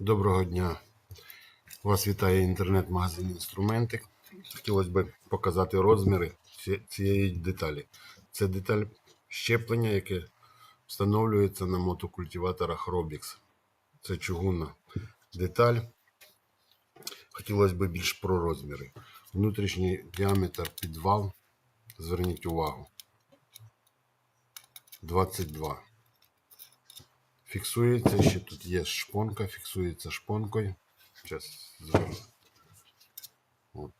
Доброго дня. Вас вітає інтернет-магазин інструментик. Хотілося б показати розміри цієї деталі. Це деталь щеплення, яке встановлюється на мотокультиваторах Robix. Це чугунна деталь. Хотілося б більш про розміри. Внутрішній діаметр підвал. Зверніть увагу. 22. Фіксується, ще тут є шпонка, фіксується шпонкою. Зараз зверну. От.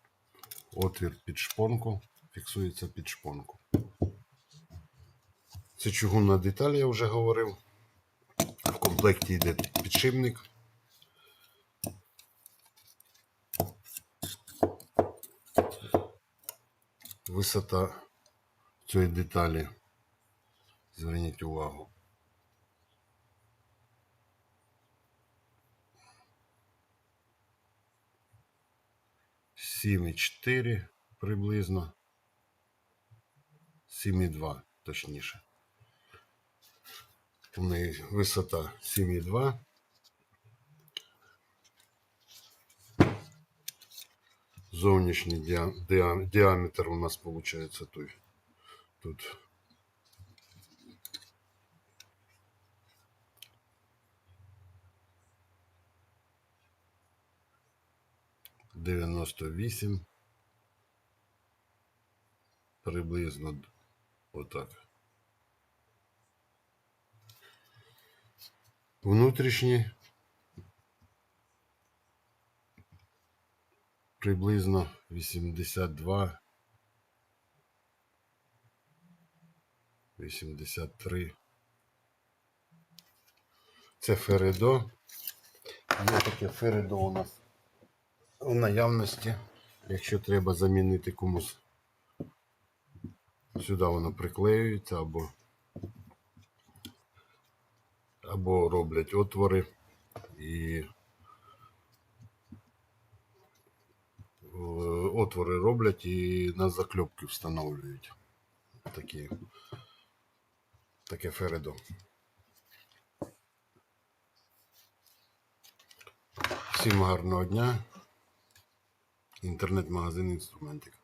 Отвір під шпонку, фіксується під шпонку. Це чугунна деталь, я вже говорив. В комплекті йде підшипник. Висота цієї деталі. Зверніть увагу. 7,4 приблизно. 7,2 точніше. У неї висота 7,2. Зовнішній діа- діа- діаметр у нас виходить той тут. Дев'яносто вісім. Приблизно отак. Внутрішні приблизно 82, 83. Це Фередо. Є таке Фередо у нас в наявності. Якщо треба замінити комусь, сюди воно приклеюється або, або роблять отвори і е, отвори роблять і на закльопки встановлюють. Такі, таке Фередо. Всім гарного дня. Інтернет-магазин інструментик.